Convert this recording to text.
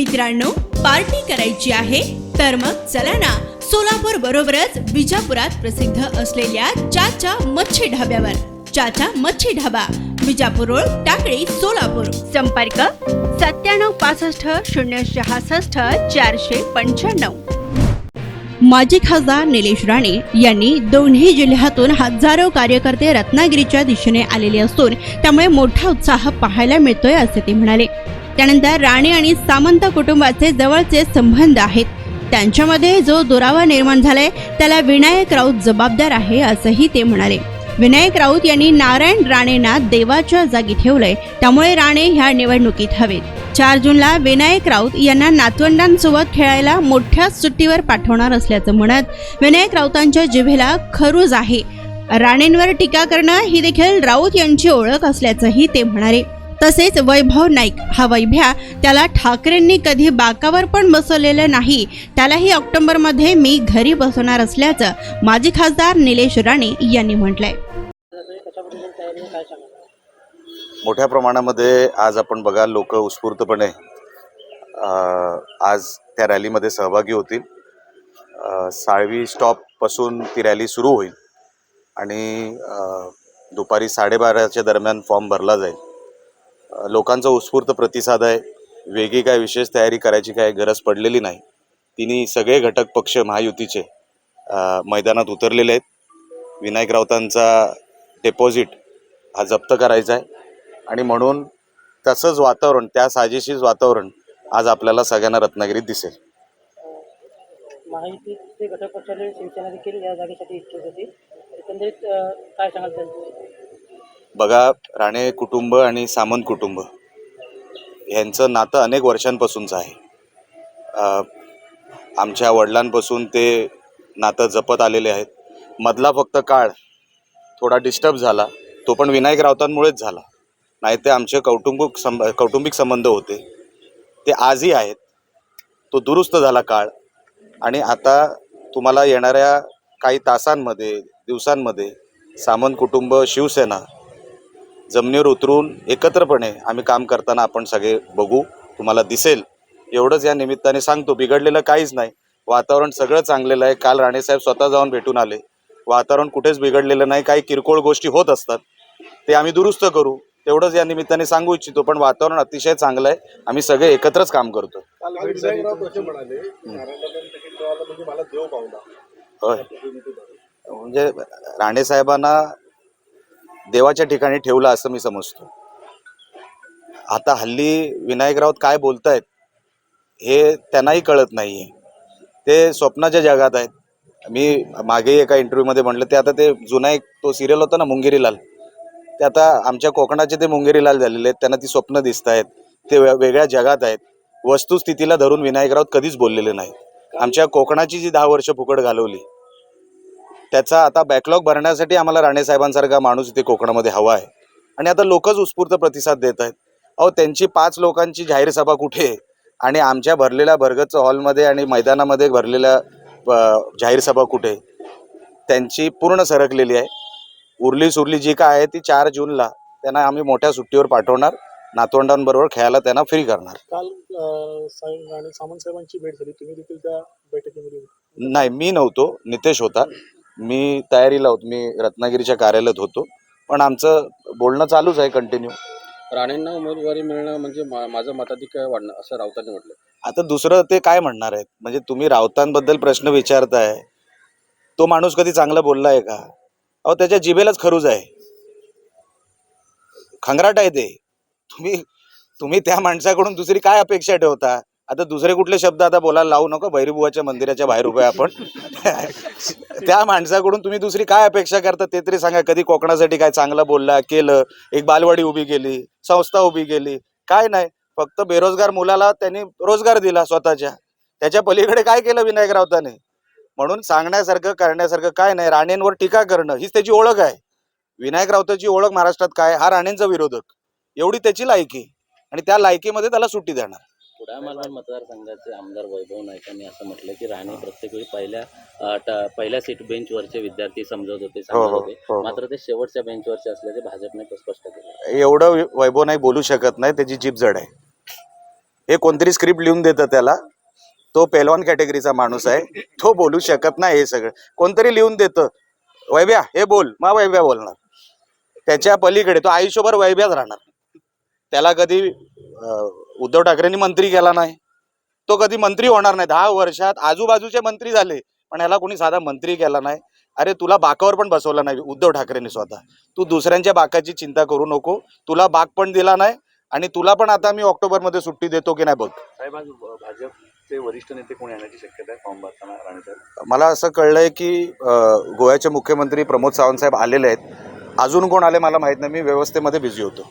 मित्रांनो पार्टी करायची आहे तर मग चला ना सोलापूर बरोबरच विजापुरात प्रसिद्ध असलेल्या चाचा मच्छी ढाब्यावर. चाचा मच्छी ढाबा विजापूर रोड टाकळी सोलापूर. संपर्क सत्त्याण्णव पासष्ट शून्य सहासष्ट चारशे पंच्याण्णव. माजी खासदार निलेश राणे यांनी दोन्ही जिल्ह्यातून हजारो कार्यकर्ते रत्नागिरीच्या दिशेने आलेले असून त्यामुळे मोठा उत्साह पाहायला मिळतोय असे ते म्हणाले. त्यानंतर राणे आणि सामंत कुटुंबाचे जवळचे संबंध आहेत. त्यांच्यामध्ये जो दुरावा निर्माण झालाय त्याला विनायक राऊत जबाबदार आहे असंही ते म्हणाले. विनायक राऊत यांनी नारायण राणेंना देवाच्या जागी ठेवलंय. त्यामुळे राणे ह्या निवडणुकीत हवेत. चार जूनला विनायक राऊत यांना नातवंडांसोबत खेळायला मोठ्या सुट्टीवर पाठवणार असल्याचं म्हणत विनायक राऊतांच्या जिभेला खरूज आहे. राणेंवर टीका करणं ही देखील राऊत यांची ओळख असल्याचंही ते म्हणाले. तसेच वैभव नाईक हा वैभ्या त्याला ठाकरेंनी कधी बाकावर पण बसवलेलं नाही. त्यालाही ऑक्टोबरमध्ये मी घरी बसवणार असल्याचं माजी खासदार निलेश राणे यांनी म्हटलंय. मोठ्या प्रमाणामध्ये आज आपण बघा लोक उत्स्फूर्तपणे आज त्या रॅलीमध्ये सहभागी होतील. साळवी स्टॉपपासून ती रॅली सुरू होईल आणि दुपारी साडेबाराच्या दरम्यान फॉर्म भरला जाईल. लोकांचा उत्स्फूर्त प्रतिसाद आहे. वेगळी काय विशेष तयारी करायची काय गरज पडलेली नाही. तिन्ही सगळे घटक पक्ष महायुतीचे मैदानात उतरलेले आहेत. विनायक राऊतांचा डेपॉझिट हा जप्त करायचा आहे. आणि म्हणून तसंच वातावरण त्या साजेशीच वातावरण आज आपल्याला सगळ्यांना रत्नागिरीत दिसेल. महायुतीचे घटक पक्षाने शिवसेना देखील या जागेसाठी इच्छुक होती. एकंदरीत काय सांगाल बघा राणे कुटुंब आणि सामंत कुटुंब यांचं नातं अनेक वर्षांपासूनचं आहे. आमच्या वडिलांपासून ते नातं जपत आलेले आहेत. मधला फक्त काळ थोडा डिस्टर्ब झाला तो पण विनायक राऊतांमुळेच झाला. नाही ते आमचे कौटुंबिक सं कौटुंबिक संबंध होते. ते आजही आहेत. तो दुरुस्त झाला काळ. आणि आता तुम्हाला येणाऱ्या काही तासांमध्ये दिवसांमध्ये सामंत कुटुंब शिवसेना जमिनीवर उतरून एकत्रपणे आम्ही काम करताना आपण सगळे बघू. तुम्हाला दिसेल. एवढंच या निमित्ताने सांगतो बिघडलेलं काहीच नाही. वातावरण सगळं चांगलेलं आहे. काल राणेसाहेब स्वतः जाऊन भेटून आले. वातावरण कुठेच बिघडलेलं नाही. काही किरकोळ गोष्टी होत असतात. ते आम्ही दुरुस्त करू. तेवढंच या निमित्ताने सांगू इच्छितो पण वातावरण अतिशय चांगलं आहे. आम्ही सगळे एकत्रच काम करतो. म्हणजे म्हणजे राणे साहेबांना देवाच्या ठिकाणी ठेवलं असं मी समजतो. आता हल्ली विनायक राऊत काय बोलतायत हे त्यांनाही कळत नाही आहे ते स्वप्नाच्या जगात आहेत. मी मागे एका इंटरव्ह्यूमध्ये म्हटलं ते आता ते जुना एक तो सिरियल होता ना मुंगेरीलाल. ते आता आमच्या कोकणाचे ते मुंगेरीलाल झालेले आहेत. त्यांना ती स्वप्न दिसत आहेत ते वेगळ्या जगात आहेत. वस्तुस्थितीला धरून विनायक राऊत कधीच बोललेले नाहीत. आमच्या कोकणाची जी दहा वर्ष फुकट घालवली त्याचा आता बॅकलॉग भरण्यासाठी आम्हाला राणे साहेबांसारखा माणूस इथे कोकणामध्ये हवा आहे. आणि आता लोकच उत्स्फूर्त प्रतिसाद देत आहेत. अहो त्यांची पाच लोकांची जाहीर सभा कुठे आहे? आणि आमच्या भरलेल्या भरगत हॉलमध्ये आणि मैदानामध्ये भरलेल्या जाहीर सभा कुठे? त्यांची पूर्ण सरकलेली आहे. उरली सुरली जी काय आहे ती चार जूनला त्यांना आम्ही मोठ्या सुट्टीवर पाठवणार. नातवंडांबरोबर खेळायला त्यांना फ्री करणार. काल सामंत साहेबांची भेट झाली. तुम्ही देखील त्या बैठकीमध्ये. नाही मी नव्हतो. नितेश होता. मी तयारीला होतो. मी रत्नागिरीच्या कार्यालयात होतो. पण आमचं बोलणं चालूच आहे कंटिन्यू राणेंना उमेदवारी मिळणं म्हणजे माझं मताधिक्य वाढणं असं राऊतांनी म्हटलं. आता दुसरं ते काय म्हणणार आहेत? म्हणजे तुम्ही राऊतांबद्दल प्रश्न विचारताय. तो माणूस कधी चांगला बोलला आहे का? अहो त्याच्या जिभेलाच खरूज आहे. खंगराट आहे ते. तुम्ही तुम्ही त्या माणसाकडून दुसरी काय अपेक्षा ठेवता? आता दुसरे कुठले शब्द आता बोलायला लावू नको भैरीबुवाच्या मंदिराच्या बाहेर उभे आपण. त्या माणसाकडून तुम्ही दुसरी काय अपेक्षा करता ते तरी सांगा. कधी कोकणासाठी काय चांगलं बोलला केलं एक बालवाडी उभी केली संस्था उभी केली काय नाही. फक्त बेरोजगार मुलाला त्यांनी रोजगार दिला स्वतःच्या. त्याच्या पलीकडे काय केलं विनायक राऊताने? म्हणून सांगण्यासारखं करण्यासारखं काय नाही. राणेंवर टीका करणं हीच त्याची ओळख आहे. विनायक राऊताची ओळख महाराष्ट्रात काय? हा राणेंचा विरोधक. एवढी त्याची लायकी. आणि त्या लायकीमध्ये त्याला सुट्टी देणार. मालवण मतदारसंघाचे आमदार वैभव नाईकांनी असं म्हटलं की राणे प्रत्येक वेळी पहिल्या अं, ट- पहिल्या सीट बेंचवरचे विद्यार्थी समजत होते हो, सांगत हो, होते. हो. मात्र ते शेवटच्या बेंचवरचे असल्याचे भाजपने स्पष्ट केलं. एवढं वैभव नाही बोलू शकत नाही त्याची जीभ जड आहे. हे कोणतरी स्क्रिप्ट लिहून देतं त्याला. तो पेलवान कॅटेगरीचा माणूस आहे. तो बोलू शकत नाही हे सगळं. कोणतरी लिहून देतं. वैभ्या हे बोल. मा वैभ्या बोलणार. त्याच्या पलीकडे तो आयुष्यभर वैभ्याच राहणार. त्याला कधी उद्धव ठाकरेंनी मंत्री केला नाही. तो कधी मंत्री होणार नाही. दहा वर्षात आजूबाजूचे मंत्री झाले पण ह्याला कोणी साधा मंत्री केला नाही. अरे तुला बाकावर पण बसवलं नाही उद्धव ठाकरेंनी स्वतः. तू दुसऱ्यांच्या बाकाची चिंता करू नको. तुला बाग पण दिला नाही आणि तुला पण आता मी ऑक्टोबरमध्ये सुट्टी देतो की नाही बघ. साहेब भाजपचे वरिष्ठ नेते कोण येण्याची शक्यता आहे? फॉर्म भरताना मला असं कळलंय की गोव्याचे मुख्यमंत्री प्रमोद सावंत साहेब आलेले आहेत. अजून कोण आले मला माहीत नाही. मी व्यवस्थेमध्ये बिझी होतो.